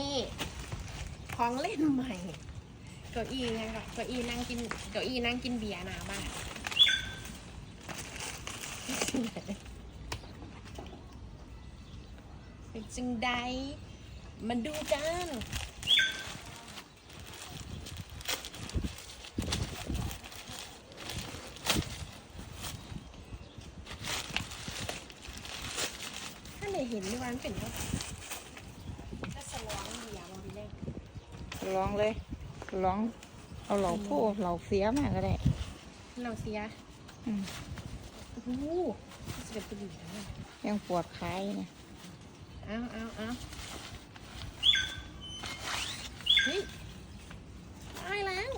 ี่ของเล่นใหม่ เก้าอี้ไงกับเก้าอี้นั่งกิน เก้าอี้นั่งกินเบียร์หนาบ้านเป็นจึงใดมันดูกันถ้าไหนเห็นในวันเป็นก็ก็ ลองเบียร์บางทีเล่นลองเลยลอง เอาเหล่าผู้เหล่าเสียมาก็ได้เราเสียอืมโอ้โหจะเป็นตัวดีนะยังปวดขาอยู่เนี่ยเอาเอาเอาเฮ้ยได้แล้ว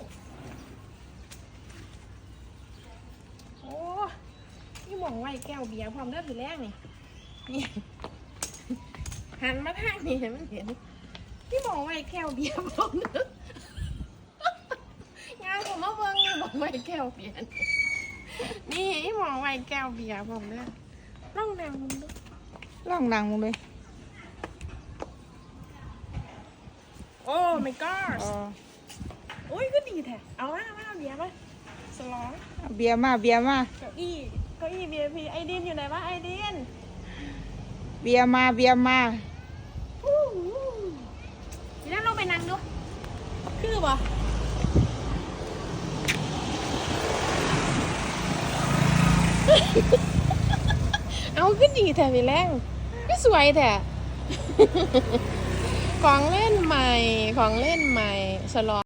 โอ้นี่มองไว้แก้วเบียร์พร้อมเลือดถือแรกนี่นี่หันมาทางนี้ให้มันเห็น นี่มองไว้แก้วเบียร์พร้อมเลือดงานผมมาเบิ่งนี่มองไว้แก้วเบียร์นี่นี่มองไว้แก้วเบียร์พร้อมเลือดร่องแนวมึงดูลองดังมึงเลยโอ้ my god อ๋ออุ้ยก็ดีแท้เอามามาเบียร์มาสลองเอาเบียร์มาเบียร์มาเก้าอี้เก้าอี้ VIP ไอดินอยู่ไหนวะไอดินเบียร์มาเบียร์มา ฮู้ฮู้ทีนั้นลงไปนั่งดู คือบ่เอาก็ดีแท้พี่แรงก็สวยแท้ของเล่นใหม่ ของเล่นใหม่สลอ